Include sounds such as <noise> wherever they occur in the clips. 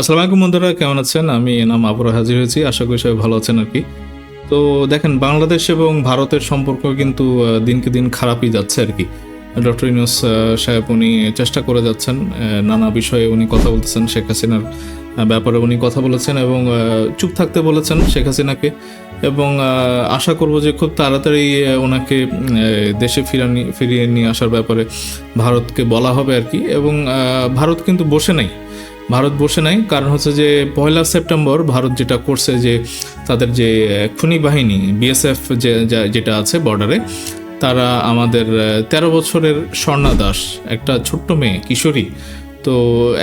আসসালামু আলাইকুম বন্ধুরা, কেমন আছেন? আমি এনাম আবরা হাজির হয়েছি। আশা করি সবাই ভালো আছেন আর কি। তো দেখেন, বাংলাদেশ এবং ভারতের সম্পর্ক কিন্তু দিনকে দিন খারাপই যাচ্ছে আর কি। ডক্টর ইউনুস সাহেব উনি চেষ্টা করে যাচ্ছেন নানা বিষয়ে উনি কথা বলতেছেন শেখ হাসিনার ব্যাপারে উনি কথা বলেছেন এবং চুপ থাকতে বলেছেন শেখ হাসিনাকে। এবং আশা করব যে খুব তাড়াতাড়ি ওনাকে দেশে ফিরানি, ফিরিয়ে নিয়ে আসার ব্যাপারে ভারতকে বলা হবে আর কি। এবং ভারত কিন্তু বসে নাই। ভারত বসে নাই। কারণ হচ্ছে যে পয়লা সেপ্টেম্বর ভারত যেটা করছে যে তাদের যে খুনি বাহিনী বিএসএফ যে যেটা আছে বর্ডারে তারা আমাদের তেরো বছরের স্বর্ণা দাস, একটা ছোট্ট মেয়ে, কিশোরী। তো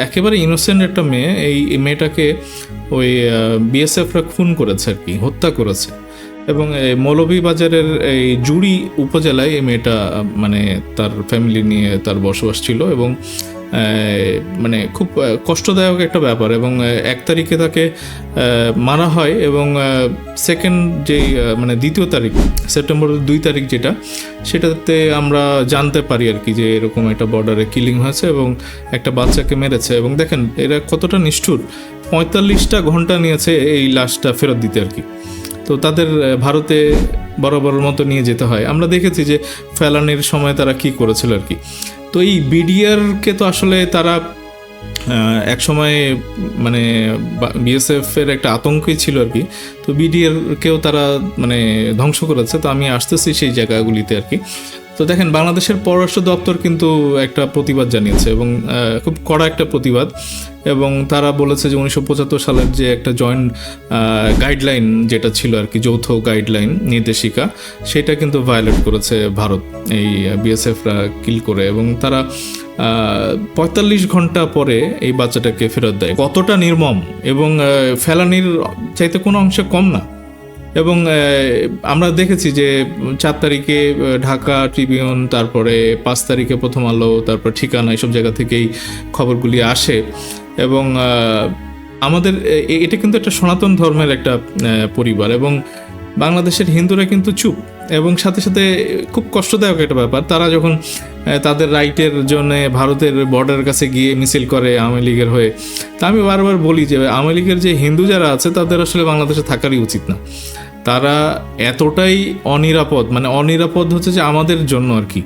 একেবারে ইনোসেন্ট একটা মেয়ে, এই মেয়েটাকে ওই বিএসএফরা খুন করেছে আর কি, হত্যা করেছে। এবং মৌলভীবাজারের এই জুড়ি উপজেলায় এই মেয়েটা মানে তার ফ্যামিলি নিয়ে তার বসবাস ছিল এবং মানে খুব কষ্টদায়ক একটা ব্যাপার এবং এক তারিখে তাকে মারা হয় এবং সেকেন্ড যেই মানে দ্বিতীয় তারিখ সেপ্টেম্বরের দুই তারিখ যেটা, সেটাতে আমরা জানতে পারি আর কি যে এরকম একটা বর্ডারে কিলিং হয়েছে এবং একটা বাচ্চাকে মেরেছে এবং দেখেন, এরা কতটা নিষ্ঠুর। পঁয়তাল্লিশটা ঘণ্টা নিয়েছে এই লাশটা ফেরত দিতে আর কি। তো তাদের ভারতে বরাবর মতো নিয়ে যেতে হয়। আমরা দেখেছি যে ফেলানির সময় তারা কি করেছিল আর কি। তো এই বিডিআরকে তো আসলে তারা এক সময় মানে বিএসএফ এর একটা আতঙ্কই ছিল আর কি। তো বিডিআর কেও তারা মানে ধ্বংস করেছে। তো আমি আসতেছি সেই জায়গাগুলিতে আর কি। তো দেখেন, বাংলাদেশের পররাষ্ট্র দপ্তর কিন্তু একটা প্রতিবাদ জানিয়েছে এবং খুব কড়া একটা প্রতিবাদ এবং তারা বলেছে যে উনিশশো পঁচাত্তর সালের যে একটা জয়েন্ট গাইডলাইন যেটা ছিল আর কি, যৌথ গাইডলাইন নির্দেশিকা, সেটা কিন্তু ভায়োলেট করেছে ভারত, এই বিএসএফরা কিল করে এবং তারা পঁয়তাল্লিশ ঘণ্টা পরে এই বাচ্চাটাকে ফেরত দেয়। কতটা নির্মম এবং ফেলানির চাইতে কোনো অংশে কম না। এবং আমরা দেখেছি যে চার তারিখে ঢাকা ট্রিবিউন, তারপরে পাঁচ তারিখে প্রথম আলো, তারপর ঠিকানা এসব জায়গা থেকেই খবরগুলি আসে। এবং আমাদের এটা কিন্তু একটা সনাতন ধর্মের একটা পরিবার এবং বাংলাদেশের হিন্দুরা কিন্তু চুপ এবং সাথে সাথে খুব কষ্টদায়ক একটা ব্যাপার। তারা যখন তাদের রাইটের জন্য ভারতের বর্ডারের কাছে গিয়ে মিছিল করে আওয়ামী লীগের হয়ে, তা আমি বারবার বলি যে আওয়ামী লীগের যে হিন্দু যারা আছে, তাদের আসলে বাংলাদেশে থাকারই উচিত না। তারা এতটাই অনিরাপদ মানে অনিরাপদ হচ্ছে যে আমাদের জন্য আর কি।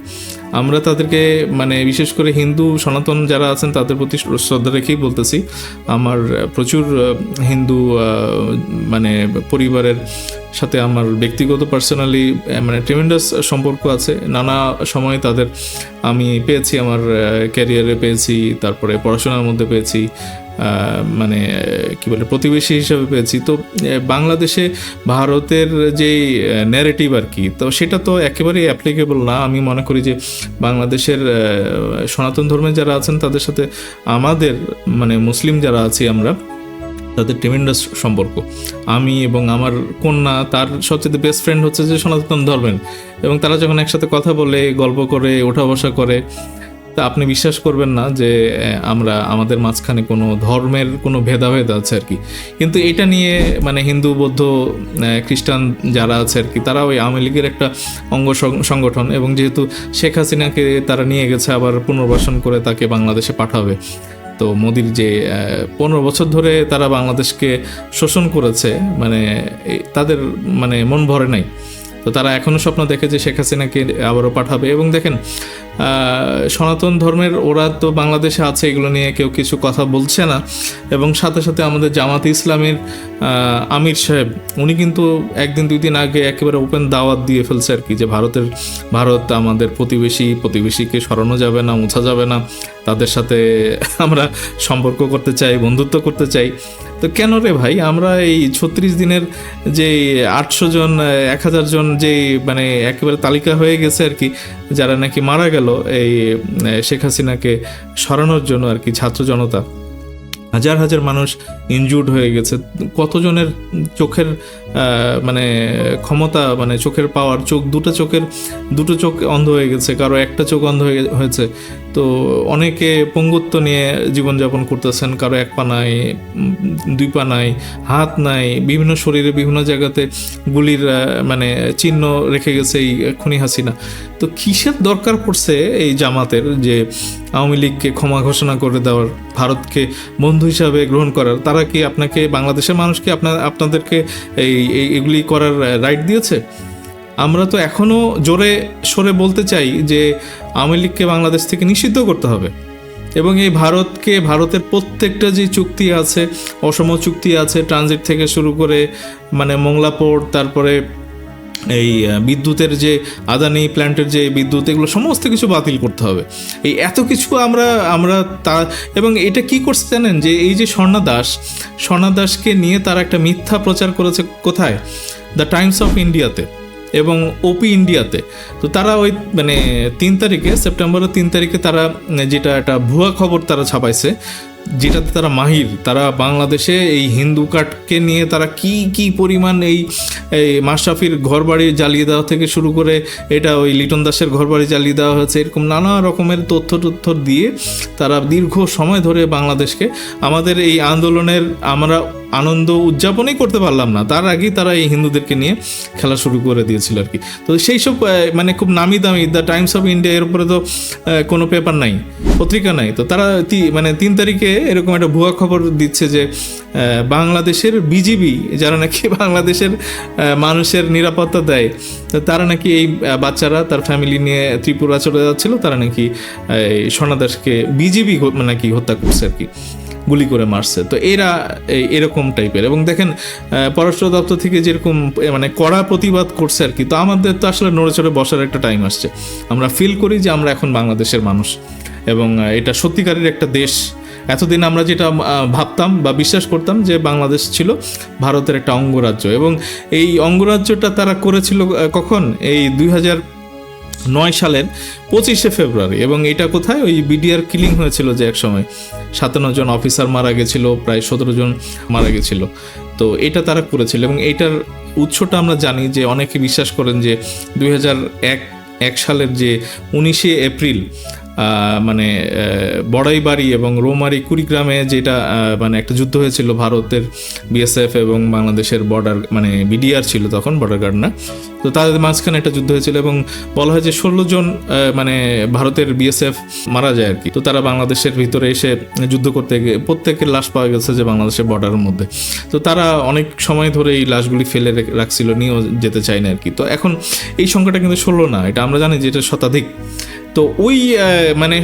আমরা তাদেরকে মানে বিশেষ করে হিন্দু সনাতন যারা আছেন, তাদের প্রতি শ্রদ্ধা রেখেই বলতেছি। আমার প্রচুর হিন্দু মানে পরিবারের সাথে আমার ব্যক্তিগত পার্সোনালি মানে ট্রিমেন্ডাস সম্পর্ক আছে। নানা সময় তাদের আমি পেয়েছি, আমার ক্যারিয়ারে পেয়েছি, তারপরে পড়াশোনার মধ্যে পেয়েছি। মানে কি বলে, প্রতিবেশী হিসেবে পেয়েছি। তো বাংলাদেশে ভারতের যেই ন্যারেটিভ আর কি, তো সেটা তো একেবারেই অ্যাপ্লিকেবল না। আমি মনে করি যে বাংলাদেশের সনাতন ধর্মের যারা আছেন, তাদের সাথে আমাদের মানে মুসলিম যারা আছি আমরা, তাদের ট্রিমেন্ডাস সম্পর্ক। আমি এবং আমার কন্যা, তার সবচেয়ে বেস্ট ফ্রেন্ড হচ্ছে যে সনাতন ধর্মের। এবং তারা যখন একসাথে কথা বলে, গল্প করে ওঠা বসা করে তা আপনি বিশ্বাস করবেন না যে আমরা, আমাদের মাঝখানে কোনো ধর্মের কোনো ভেদাভেদ আছে আর কি। কিন্তু এটা নিয়ে মানে হিন্দু, বৌদ্ধ খ্রিস্টান যারা আছে আর কি, তারা ওই আওয়ামী লীগের একটা অঙ্গ সংগঠন এবং যেহেতু শেখ হাসিনাকে তারা নিয়ে গেছে, আবার পুনর্বাসন করে তাকে বাংলাদেশে পাঠাবে। তো মোদির যে পনেরো বছর ধরে তারা বাংলাদেশকে শোষণ করেছে মানে তাদের মানে মন ভরে নাই। তো তারা এখনও স্বপ্ন দেখে যে শেখ হাসিনাকে আবারও পাঠাবে। এবং দেখেন সনাতন ধর্মের ওরা তো বাংলাদেশে আছে, এগুলো নিয়ে কেউ কিছু কথা বলছে না। এবং সাথে সাথে আমাদের জামাত ইসলামের আমির সাহেব, উনি কিন্তু একদিন দুই দিন আগে একেবারে ওপেন দাওয়াত দিয়ে ফেলছে আর কি, যে ভারতের, ভারত আমাদের প্রতিবেশী, প্রতিবেশীকে সরানো যাবে না, মুছা যাবে না, তাদের সাথে আমরা সম্পর্ক করতে চাই, বন্ধুত্ব করতে চাই। তো কেন রে ভাই? আমরা এই ছত্রিশ দিনের যে আটশো জন, এক হাজার জন যে মানে একেবারে তালিকা হয়ে গেছে আর কি, যারা নাকি মারা গেল এই শেখ হাসিনাকে সরানোর জন্য আর কি, ছাত্র জনতা। হাজার হাজার মানুষ ইনজুর্ড হয়ে গেছে। কতজনের চোখের মানে ক্ষমতা মানে চোখের পাওয়ার চোখ, দুটো চোখের, দুটো চোখ অন্ধ হয়ে গেছে, কারও একটা চোখ অন্ধ হয়ে হয়েছে। তো অনেকে পঙ্গুত্ব নিয়ে জীবনযাপন করতেছেন, কারও এক পা নাই দুই পা নাই, হাত নাই, বিভিন্ন শরীরে বিভিন্ন জায়গাতে গুলির মানে চিহ্ন রেখে গেছে এই খুনি হাসিনা। তো কিসের দরকার পড়ছে এই জামাতের যে আওয়ামী লীগকে ক্ষমা ঘোষণা করে দেওয়ার, ভারতকে বন্ধু হিসাবে গ্রহণ করার? তারা কি আপনাকে, বাংলাদেশের মানুষকে আপনার, আপনাদেরকে এই এই- এগুলি করার রাইট দিয়েছে? আমরা তো এখনও জোরে সরে বলতে চাই যে আওয়ামী লীগকে বাংলাদেশ থেকে নিষিদ্ধ করতে হবে। এবং এই ভারতকে, ভারতের প্রত্যেকটা যে চুক্তি আছে, অসম চুক্তি আছে ট্রানজিট থেকে শুরু করে মানে মোংলা পোর্ট তারপরে এই বিদ্যুতের যে আদানি প্ল্যান্টের যে বিদ্যুৎ, এগুলো সমস্ত কিছু বাতিল করতে হবে। এই এত কিছু আমরা আমরা তা, এবং এটা কি করছে জানেন? যে এই যে স্বর্ণা দাস, স্বর্ণা দাসকে নিয়ে তারা একটা মিথ্যা প্রচার করেছে কোথায়? দ্য টাইমস অফ ইন্ডিয়াতে এবং ওপি ইন্ডিয়াতে। তো তারা ওই মানে তিন তারিখে, সেপ্টেম্বরের তিন তারিখে তারা, যেটা একটা ভুয়া খবর তারা ছাপাইছে যেটাতে তারা মাহির, তারা বাংলাদেশে এই হিন্দু কাঠকে নিয়ে তারা কি কি পরিমাণ এই মাশরাফির ঘর বাড়ি জ্বালিয়ে দেওয়া থেকে শুরু করে এটা ওই লিটন দাসের ঘর বাড়ি জ্বালিয়ে দেওয়া হয়েছে, এরকম নানা রকমের তথ্য তথ্য দিয়ে তারা দীর্ঘ সময় ধরে বাংলাদেশকে, আমাদের এই আন্দোলনের আমরা আনন্দ উদযাপনই করতে পারলাম না। তার আগেই তারা এই হিন্দুদেরকে নিয়ে খেলা শুরু করে দিয়েছিল আর কি। তো সেই সব মানে খুব নামি দামি দ্য টাইমস অফ ইন্ডিয়া এর উপরে তো কোনো পেপার নাই, পত্রিকা নাই। তো তারা মানে তিন তারিখে এরকম একটা ভুয়া খবর দিচ্ছে যে বাংলাদেশের বিজিবি, যারা নাকি <laughs> বাংলাদেশের মানুষের নিরাপত্তা দেয় তারা নাকি এই বাচ্চারা, তার ফ্যামিলি নিয়ে ত্রিপুরা চলে যাচ্ছিল, তারা নাকি স্বর্ণাদাসকে বিজিবি নাকি হত্যা করছে আর কি। গুলি করে মারছে। তো এরা এরকম টাইপের। এবং দেখেন পররাষ্ট্র দপ্তর থেকে যেরকম মানে কড়া প্রতিবাদ করছে আর কি, তো আমাদের তো আসলে নড়ে চড়ে বসার একটা টাইম আসছে। আমরা ফিল করি যে আমরা এখন বাংলাদেশের মানুষ। এবং এটা সত্যিকারের একটা দেশ। এতদিন আমরা যেটা ভাবতাম বা বিশ্বাস করতাম যে বাংলাদেশ ছিল ভারতের একটা অঙ্গরাজ্য। এবং এই অঙ্গরাজ্যটা তারা করেছিল কখন? এই দুই হাজার নয় সালের পঁচিশে ফেব্রুয়ারি। এবং এটা কোথায়? ওই বিডিআর কিলিং হয়েছিল যে এক সময় সাতান্ন জন অফিসার মারা গেছিল, প্রায় সতেরো জন মারা গেছিল। তো এটা তারা করেছিল এবং এটার উৎসটা আমরা জানি যে অনেকে বিশ্বাস করেন যে দুই এক সালের যে উনিশে এপ্রিল মানে বড়াইবাড়ি এবং রোমারি কুড়িগ্রামে যেটা মানে একটা যুদ্ধ হয়েছিল ভারতের বিএসএফ এবং বাংলাদেশের বর্ডার মানে বিডিআর ছিল তখন বর্ডার গার্ড না। তো তাদের মাঝখানে একটা যুদ্ধ হয়েছিল এবং বলা হয় যে ষোলো জন মানে ভারতের বিএসএফ মারা যায় আর কি। তো তারা বাংলাদেশের ভিতরে এসে যুদ্ধ করতে গিয়ে প্রত্যেকের লাশ পাওয়া গেছে যে বাংলাদেশের বর্ডারের মধ্যে। তো তারা অনেক সময় ধরে এই লাশগুলি ফেলে রেখে- রাখছিল, নিয়েও যেতে চায় না আর কি। তো এখন এই সংখ্যাটা কিন্তু ষোলো না, এটা আমরা জানি যে এটা শতাধিক। তো ওই মানে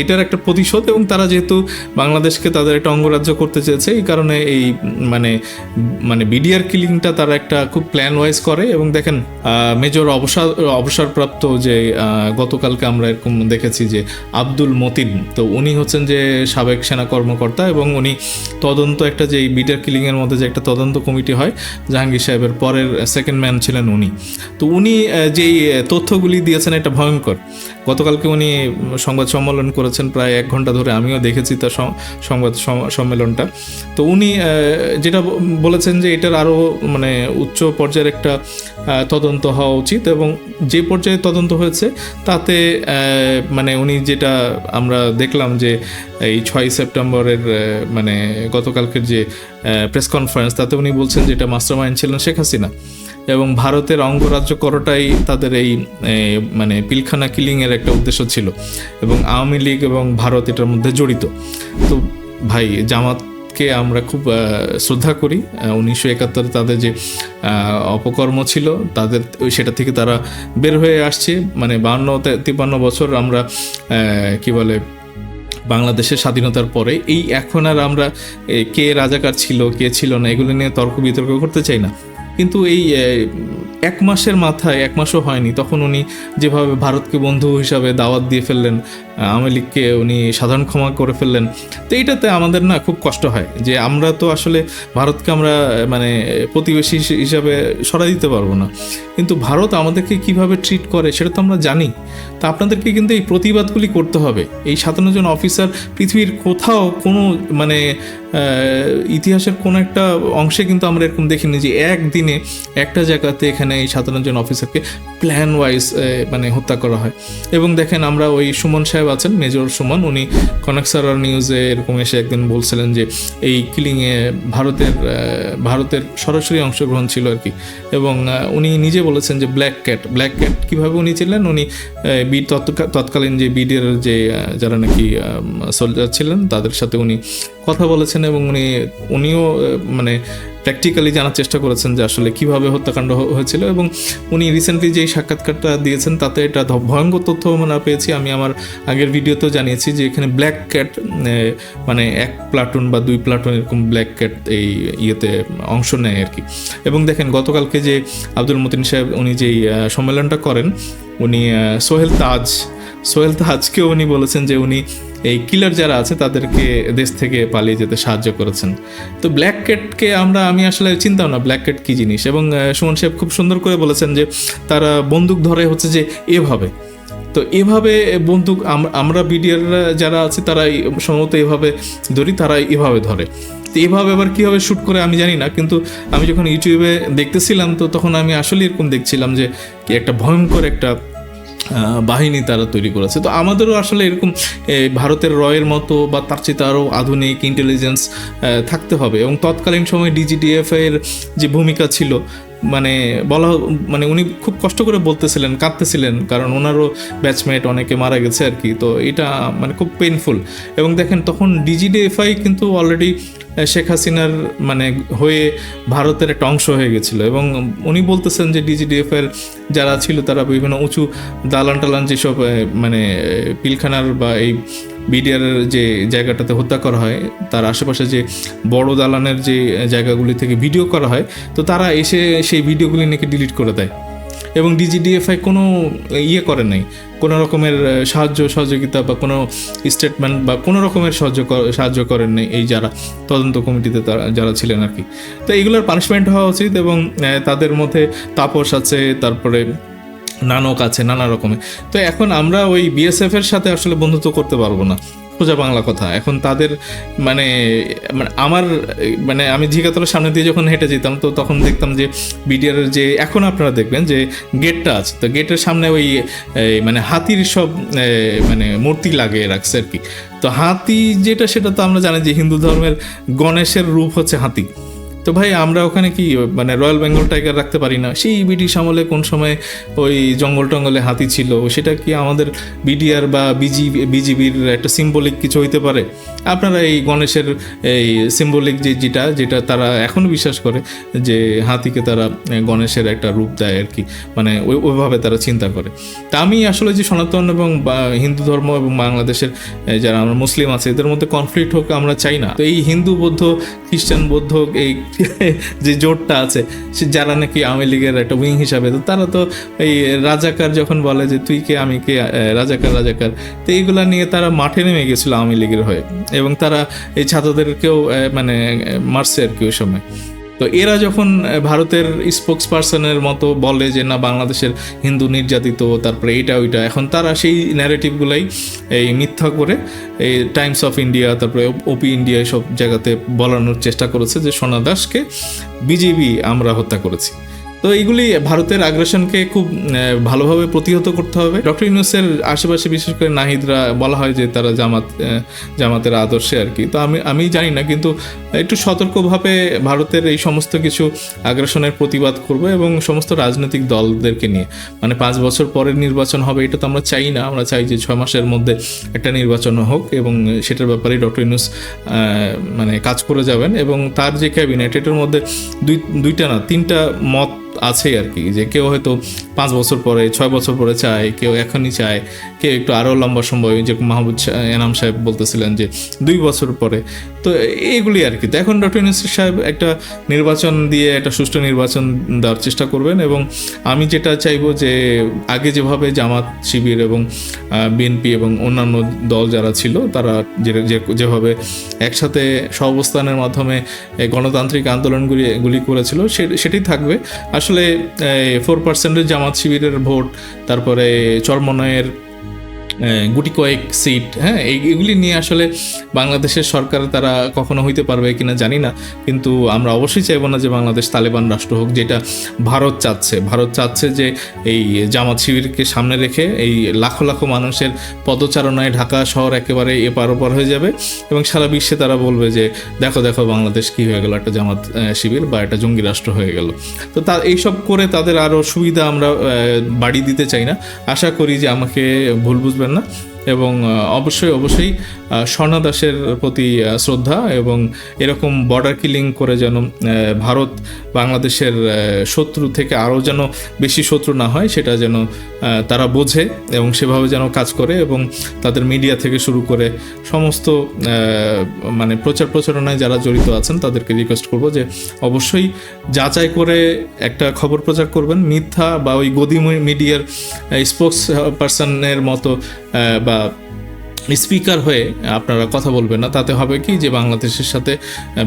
এটার একটা প্রতিশোধ এবং তারা যেহেতু বাংলাদেশকে তাদের একটা অঙ্গরাজ্য করতে চেয়েছে, এই কারণে এই মানে মানে বিডিআর কিলিংটা তারা একটা খুব প্ল্যান ওয়াইজ করে এবং দেখেন মেজর অবসর অবসরপ্রাপ্ত যে গতকালকে আমরা এরকম দেখেছি যে আব্দুল মতিন, তো উনি হচ্ছেন যে সাবেক সেনা কর্মকর্তা এবং উনি তদন্ত একটা যে বিডিআর কিলিংয়ের মধ্যে যে একটা তদন্ত কমিটি হয়, জাহাঙ্গীর সাহেবের পরের সেকেন্ড ম্যান ছিলেন উনি। তো উনি যেই তথ্যগুলি দিয়েছেন এটা ভয়ঙ্কর। গতকালকে উনি সংবাদ সম্মেলন করেছেন, প্রায় এক ঘণ্টা ধরে আমিও দেখেছি তার সংবাদ সম্মেলনটা। তো উনি যেটা বলেছেন যে এটার আরও মানে উচ্চ পর্যায়ের একটা তদন্ত হওয়া উচিত এবং যে পর্যায়ে তদন্ত হয়েছে তাতে মানে উনি যেটা আমরা দেখলাম যে এই ছয় সেপ্টেম্বরের মানে গতকালকের যে প্রেস কনফারেন্স তাতে উনি বলছেন যে এটা মাস্টার মাইন্ড ছিলেন শেখ হাসিনা। এবং ভারতের অঙ্গরাজ্য করাটাই তাদের এই মানে পিলখানা কিলিংয়ের একটা উদ্দেশ্য ছিল। এবং আওয়ামী লীগ এবং ভারত এটার মধ্যে জড়িত। তো ভাই, জামাতকে আমরা খুব শ্রদ্ধা করি। উনিশশো একাত্তরে তাদের যে অপকর্ম ছিল, তাদের সেটা থেকে তারা বের হয়ে আসছে। মানে বান্ন তিপ্পান্ন বছর আমরা কি বলে, বাংলাদেশের স্বাধীনতার পরে এই এখন আর আমরা কে রাজাকার ছিল, কে ছিল না, এগুলো নিয়ে তর্ক বিতর্ক করতে চাই না। কিন্তু এই এক মাসের মাথায়, এক মাসও হয়নি, তখন উনি যেভাবে ভারতকে বন্ধু হিসাবে দাওয়াত দিয়ে ফেললেন আওয়ামী লীগকে উনি সাধারণ ক্ষমা করে ফেললেন। তো এইটাতে আমাদের না খুব কষ্ট হয় যে আমরা তো আসলে ভারতকে আমরা মানে প্রতিবেশী হিসাবে সরা দিতে পারব না। কিন্তু ভারত আমাদেরকে কীভাবে ট্রিট করে সেটা তো আমরা জানি। তা আপনাদেরকে কিন্তু এই প্রতিবাদগুলি করতে হবে। এই সাতান্ন জন অফিসার পৃথিবীর কোথাও কোনো মানে ইতিহাসের কোনো একটা অংশে কিন্তু আমরা এরকম দেখিনি যে একদিনে একটা জায়গাতে এখানে এই সাতান্ন জন অফিসারকে প্ল্যান ওয়াইজ মানে হত্যা করা হয়। এবং দেখেন আমরা ওই সুমন সাহেব আছেন, মেজর সুমন। উনি কনক সারার নিউজে এরকম এসে একদিন বলছিলেন যে, এই কিলিংয়ে ভারতের ভারতের সরাসরি অংশগ্রহণ ছিল আর কি। এবং উনি নিজে বলেছেন যে ব্ল্যাক ক্যাট ব্ল্যাক ক্যাট কীভাবে উনি ছিলেন? উনি বি তৎকালীন যে বিডিআর যে যারা নাকি সোলজার ছিলেন, তাদের সাথে উনি কথা বলেছেন এবং উনি, উনিও মানে প্র্যাকটিক্যালি জানার চেষ্টা করেছেন যে আসলে কীভাবে হত্যাকাণ্ড হয়েছিল এবং উনি রিসেন্টলি যেই সাক্ষাৎকারটা দিয়েছেন তাতে এটা ভয়ঙ্কর তথ্য আমরা পেয়েছি। আমি আমার আগের ভিডিওতেও জানিয়েছি যে এখানে ব্ল্যাক ক্যাট মানে এক প্লাটুন বা দুই প্লাটুন এরকম ব্ল্যাক ক্যাট এই ইয়েতে অংশ নেয় আর কি। এবং দেখেন গতকালকে যে আব্দুল মতিন সাহেব উনি যেই সম্মেলনটা করেন উনি সোহেল তাজ। সোহেল তাজকেও উনি বলেছেন যে উনি এই কিলার যারা আছে তাদেরকে দেশ থেকে পালিয়ে যেতে সাহায্য করেছেন। তো ব্ল্যাক কেটকে আমরা, আমি আসলে চিন্তাও না, ব্ল্যাক ক্যাট কী জিনিস? এবং সুমন সাহেব খুব সুন্দর করে বলেছেন যে তারা বন্দুক ধরে হচ্ছে যে এভাবে। তো এভাবে বন্দুক আমরা বিডিআর যারা আছে তারা সম্ভবত এভাবে ধরি তারা এভাবে ধরে। তো এভাবে আবার কীভাবে শ্যুট করে আমি জানি না, কিন্তু আমি যখন ইউটিউবে দেখতেছিলাম, তো তখন আমি আসলে এরকম দেখছিলাম যে, কি একটা ভয়ঙ্কর একটা বাহিনী তারা তৈরি করেছে। তো আমাদেরও আসলে এরকম ভারতের রয়ের মতো বা তার চেয়ে আরও আধুনিক ইন্টেলিজেন্স থাকতে হবে। এবং তৎকালীন সময় ডিজিডিএফ এর যে ভূমিকা ছিল মানে বলা মানে উনি খুব কষ্ট করে বলতেছিলেন, কাঁদতেছিলেন, কারণ ওনারও ব্যাচমেট অনেকে মারা গেছে আর কি। তো এটা মানে খুব পেনফুল এবং দেখেন তখন ডিজিডিএফআই কিন্তু অলরেডি শেখ হাসিনার মানে হয়ে ভারতের একটা অংশ হয়ে গেছিল। এবং উনি বলতেছেন যে ডিজিডিএফ এর যারা ছিল তারা বিভিন্ন উঁচু দালান টালান যেসব মানে পিলখানার বা এই বিডিআর যে জায়গাটাতে হত্যা করা হয়, তার আশেপাশে যে বড় দালানের যে জায়গাগুলি থেকে ভিডিও করা হয়, তো তারা এসে সেই ভিডিওগুলি নাকি ডিলিট করে দেয়। এবং ডিজিডিএফআই কোনো ইয়ে করে নাই। কোনো রকমের সাহায্য সহযোগিতা বা কোনো স্টেটমেন্ট বা কোনো রকমের সাহায্য সাহায্য করেন নাই এই যারা, তদন্ত কমিটিতে তারা, যারা ছিলেন আর কি। তো এগুলোর পানিশমেন্ট হওয়া উচিত এবং তাদের মধ্যে তাপস আছে, তারপরে নানক আছে, নানা রকমের। তো এখন আমরা ওই বিএসএফ এর সাথে আসলে বন্ধুত্ব করতে পারব না। সোজা বাংলা কথা। এখন তাদের মানে মানে আমার মানে আমি ঝিকাতলার সামনে দিয়ে যখন হেঁটে যেতাম, তো তখন দেখতাম যে বিডিআর যে, এখন আপনারা দেখবেন যে গেটটা আছে। তো গেটের সামনে ওই মানে হাতির সব মানে মূর্তি লাগিয়ে রাখছে আর কি। তো হাতি যেটা সেটা তো আমরা জানি যে হিন্দু ধর্মের গণেশের রূপ হচ্ছে হাতি। তো ভাই, আমরা ওখানে কি মানে রয়্যাল বেঙ্গল টাইগার রাখতে পারি না? সেই ব্রিটিশ আমলে কোন সময় ওই জঙ্গল টঙ্গলে হাতি ছিল, সেটা কি আমাদের বিডিআর বা বিজি, বিজিবির একটা সিম্বলিক কিছু হইতে পারে? আপনারা এই গণেশের এই সিম্বলিক যে যেটা যেটা তারা এখনও বিশ্বাস করে, যে হাতিকে তারা গণেশের একটা রূপ দেয় আর কি মানে ওই, ওইভাবে তারা চিন্তা করে। তা আমি আসলে যে সনাতন এবং হিন্দু ধর্ম এবং বাংলাদেশের যারা আমরা মুসলিম আছে, এদের মধ্যে কনফ্লিক্ট হোক আমরা চাই না। তো এই হিন্দু বৌদ্ধ খ্রিস্টান বৌদ্ধ এই <laughs> যে জোটটা আছে, সে যারা নাকি আওয়ামী লীগের একটা উইং হিসাবে, তো তারা তো এই রাজাকার যখন বলে যে তুই কে, আমি কে রাজাকার রাজাকার, তো এইগুলা নিয়ে তারা মাঠে নেমে গেছিল আওয়ামী লীগের হয়ে। এবং তারা এই ছাত্রদেরকেও মানে মারছে আর কি ওই সময়। তো এরা যখন ভারতের স্পোক্স পার্সনের মতো বলে যে না, বাংলাদেশের হিন্দু নির্যাতিত, তারপরে এইটা, ওইটা, এখন তারা সেই ন্যারেটিভগুলাই এই মিথ্যা করে এই টাইমস অফ ইন্ডিয়া তারপরে ওপি ইন্ডিয়া সব জায়গাতে বলানোর চেষ্টা করেছে যে সোনা দাসকে বিজেপি আমরা হত্যা করেছি। তো এইগুলি ভারতের আগ্রাসনকে খুব ভালোভাবে প্রতিহত করতে হবে। ডক্টর ইউনুসের আশেপাশে বিশেষ করে নাহিদরা বলা হয় যে তারা জামাত জামাতের আদর্শে আর কি। তো আমি আমি জানি না কিন্তু একটু সতর্কভাবে ভারতের এই সমস্ত কিছু আগ্রাসনের প্রতিবাদ করবে এবং সমস্ত রাজনৈতিক দলদেরকে নিয়ে। মানে পাঁচ বছর পরের নির্বাচন হবে এটা তো আমরা চাই না। আমরা চাই যে ছয় মাসের মধ্যে একটা নির্বাচন হোক এবং সেটার ব্যাপারে ডক্টর ইউনুস মানে কাজ করে যাবেন এবং তার যে ক্যাবিনেট এটার মধ্যে দুই, দুইটা না, তিনটা মত আছে আর কি। যে কেউ হয়তো পাঁচ বছর পরে, ছয় বছর পরে চায়, কেউ এখনই চায়। কে একটু আরও লম্বা সময় যে শা- এনাম সাহেব বলতেছিলেন যে দুই বছর পরে। তো এইগুলি আর কি। তো এখন ডক্টর ইউনুস সাহেব একটা নির্বাচন দিয়ে একটা সুষ্ঠু নির্বাচন দেওয়ার চেষ্টা করবেন এবং আমি যেটা চাইব যে আগে যেভাবে জামাত শিবির এবং বিএনপি এবং অন্যান্য দল যারা ছিল, তারা যেভাবে একসাথে সহাবস্থানের মাধ্যমে গণতান্ত্রিক আন্দোলনগুলি, গুলি করেছিল, সে- সেটাই থাকবে। আসলে ফোর পার্সেন্টের জামাত শিবিরের ভোট, তারপরে চরমনয়ের গুটি কয়েক সিট হ্যাঁ এগুলি নিয়ে আসলে বাংলাদেশের সরকার তারা কখনো হইতে পারবে কিনা জানি না, কিন্তু আমরা অবশ্যই চাইব না যে বাংলাদেশ তালেবান রাষ্ট্র হোক, যেটা ভারত চাচ্ছে। ভারত চাচ্ছে যে এই জামাত শিবিরকে সামনে রেখে এই লাখো লাখো মানুষের পদচারণায় ঢাকা শহর একেবারে এপার ওপার হয়ে যাবে এবং সারা বিশ্বে তারা বলবে যে, দেখো দেখো বাংলাদেশ কি হয়ে গেল, একটা জামাত শিবির বা একটা জঙ্গি রাষ্ট্র হয়ে গেল। তো তা এইসব করে তাদের আরও সুবিধা আমরা বাড়িয়ে দিতে চাই না। আশা করি যে আমাকে ভুল বুঝবেন না। এবং অবশ্যই অবশ্যই স্বর্ণা দাসের প্রতি শ্রদ্ধা এবং এরকম বর্ডার কিলিং করে যেন ভারত বাংলাদেশের শত্রু থেকে আরও যেন বেশি শত্রু না হয়, সেটা যেন তারা বোঝে এবং সেভাবে যেন কাজ করে এবং তাদের মিডিয়া থেকে শুরু করে সমস্ত মানে প্রচার প্রচারণায় যারা জড়িত আছেন তাদেরকে রিকোয়েস্ট করব যে অবশ্যই যাচাই করে একটা খবর প্রচার করবেন, মিথ্যা বা ওই গদি মিডিয়ার স্পোর্টস পার্সনের মতো বা স্পিকার হয়ে আপনারা কথা বলবেন না। তাতে হবে কি যে বাংলাদেশের সাথে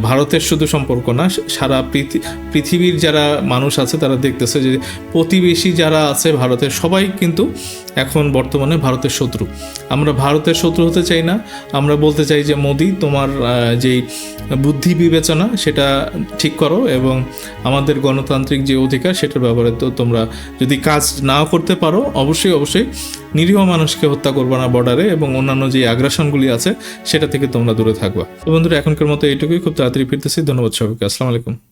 ভারতের শুধু সম্পর্ক না সারা পৃথি- পৃথিবীর যারা মানুষ আছে তারা দেখতেছে যে, প্রতিবেশী যারা আছে ভারতের সবাই কিন্তু এখন বর্তমানে ভারতের শত্রু। আমরা ভারতের শত্রু হতে চাই না। আমরা বলতে চাই যে, মোদি, তোমার যেই বুদ্ধি বিবেচনা, সেটা ঠিক করো এবং আমাদের গণতান্ত্রিক যে অধিকার, সেটার ব্যাপারে তো তোমরা যদি কাজ না করতে পারো, অবশ্যই অবশ্যই নিরীহ মানুষকে হত্যা করবে না বর্ডারে এবং অন্যান্য যে আগ্রাসনগুলি আছে, সেটা থেকে তোমরা দূরে থাকবা। তো বন্ধুরা, এখনকার মতো এইটুকুই। খুব তাড়াতাড়ি ফিরতেছি। ধন্যবাদ সবাইকে। আসসালামু আলাইকুম।